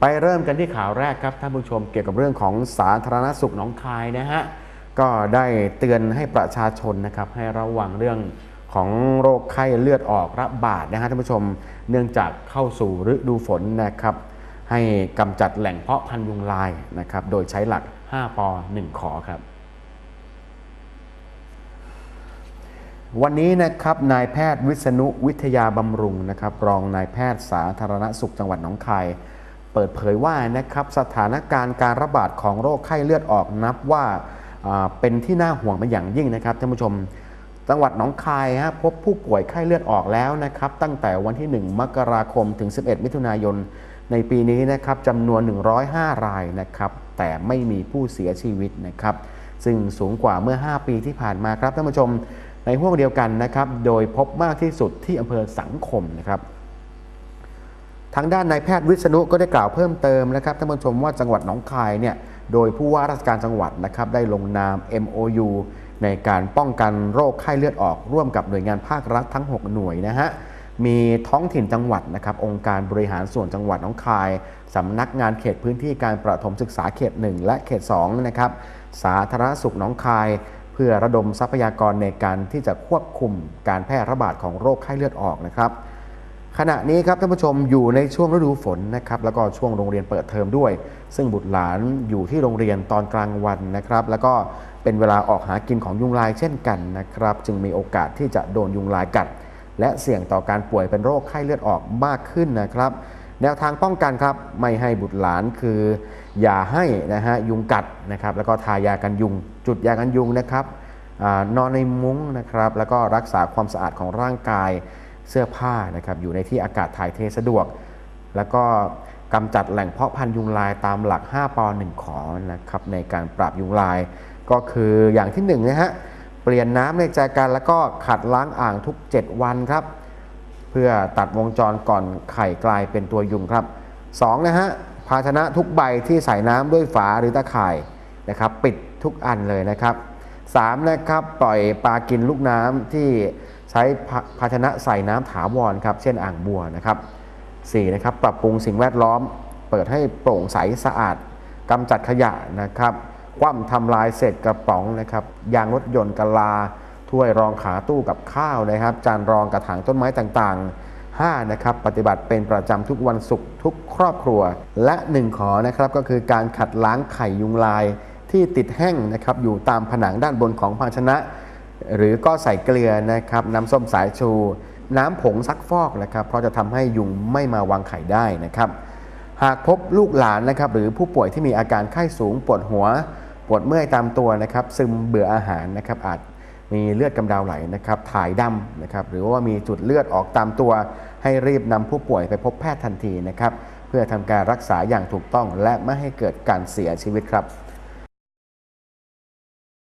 ไปเริ่มกันที่ข่าวแรกครับท่านผู้ชมเกี่ยวกับเรื่องของสาธารณสุขหนองคายนะฮะก็ได้เตือนให้ประชาชนนะครับให้ระวังเรื่องของโรคไข้เลือดออกระบาดนะฮะท่านผู้ชมเนื่องจากเข้าสู่ฤดูฝนนะครับ ให้กำจัดแหล่งเพาะพันธุ์ยุงลายนะครับ โดยใช้หลัก 5ป1ขอครับ วันนี้นะครับนายแพทย์วิษณุวิทยาบำรุงนะครับ รองนายแพทย์สาธารณสุขจังหวัดหนองคาย ปิดเผยว่านะครับสถานการณ์การระบาดของโรคไข้เลือดออกนับว่าอ่าเป็นที่น่าห่วงเป็นอย่างยิ่งนะครับท่านผู้ชม จังหวัดหนองคายฮะพบผู้ป่วยไข้เลือดออกแล้วนะครับตั้งแต่วันที่ 1 มกราคมถึง 11 มิถุนายน ในปีนี้นะครับจำนวน 105 รายนะครับแต่ไม่มีผู้เสียชีวิตนะครับซึ่งสูงกว่าเมื่อ 5 ปีที่ผ่านมาครับท่านผู้ชมในห่วงเดียวกันนะครับ โดยพบมากที่สุดที่อำเภอสังคมนะครับ ทางด้านนายแพทย์วิษณุก็ได้กล่าวเพิ่มเติมนะครับท่านผู้ชมว่าจังหวัดหนองคายเนี่ยโดยผู้ว่าราชการจังหวัดนะครับได้ลงนาม MOU ในการป้องกันโรคไข้เลือดออกร่วมกับหน่วยงานภาครัฐทั้ง 6 หน่วยนะฮะมีท้องถิ่นจังหวัดนะครับองค์การบริหารส่วนจังหวัดหนองคายสำนักงานเขตพื้นที่การประถมศึกษาเขต 1 และเขต2นะครับสาธารณสุขหนองคาย เพื่อระดมทรัพยากรในการที่จะควบคุมการแพร่ระบาดของโรคไข้เลือดออกนะครับ ขณะนี้ครับท่านผู้ชมอยู่ในช่วงฤดูฝนนะครับแล้วก็ช่วงโรงเรียนเปิดเทอมด้วย ซึ่งบุตรหลานอยู่ที่โรงเรียนตอนกลางวันนะครับ แล้วก็เป็นเวลาออกหากินของยุงลายเช่นกันนะครับ จึงมีโอกาสที่จะโดนยุงลายกัด และเสี่ยงต่อการป่วยเป็นโรคไข้เลือดออกมากขึ้นนะครับ แนวทางป้องกันครับไม่ให้บุตรหลานคือ อย่าให้นะฮะยุงกัดนะครับ แล้วก็ทายากันยุง จุดยากันยุงนะครับอนอนในมุ้งนะครับ แล้วก็รักษาความสะอาดของร่างกาย เสื้อผ้านะครับอยู่ในที่อากาศถ่ายเทสะดวก แล้วก็กำจัดแหล่งเพาะพันธุ์ยุงลายตามหลัก 5ป1ขอนะครับในการปราบยุงลาย ก็คืออย่างที่1นะฮะเปลี่ยนน้ำในใจกันแล้วก็ขัดล้างอ่างทุก 7 วันครับ เพื่อตัดวงจรก่อนไข่กลายเป็นตัวยุงครับ2นะฮะภาชนะทุกใบที่ใส่น้ำด้วยฝาหรือตะข่ายนะครับ ปิดทุกอันเลยนะครับ3นะครับปล่อยปลากินลูกน้ำที่ ใช้ภาชนะใส่น้ำถาวรครับ เช่นอ่างบัวนะครับ4นะครับ ปรับปรุงสิ่งแวดล้อม เปิดให้โปร่งใสสะอาดกำจัดขยะนะครับ คว่ำทำลายเศษกระป๋องนะครับ ยางรถยนต์กะลา ถ้วยรองขาตู้กับข้าวนะครับ จานรองกระถางต้นไม้ต่างๆ 5นะครับปฏิบัติเป็นประจำทุกวันศุกร์ทุกครอบครัว และ 1 ขอนะครับก็คือการขัดล้างไข่ยุงลายที่ติดแห้งนะครับอยู่ตามผนังด้านบนของภาชนะ หรือก็ใส่เกลือนะครับน้ำส้มสายชู น้ำผงซักฟอกนะครับ เพราะจะทำให้ยุงไม่มาวางไข่ได้นะครับ หากพบลูกหลานนะครับหรือผู้ป่วยที่มีอาการไข้สูงปวดหัว ปวดเมื่อยตามตัวนะครับ ซึมเบื่ออาหารนะครับอาจมีเลือดกำเดาไหลนะครับถ่ายดำนะครับหรือว่ามีจุดเลือดออกตามตัว ให้รีบนำผู้ป่วยไปพบแพทย์ทันทีนะครับเพื่อทำการรักษาอย่างถูกต้องและไม่ให้เกิดการเสียชีวิตครับ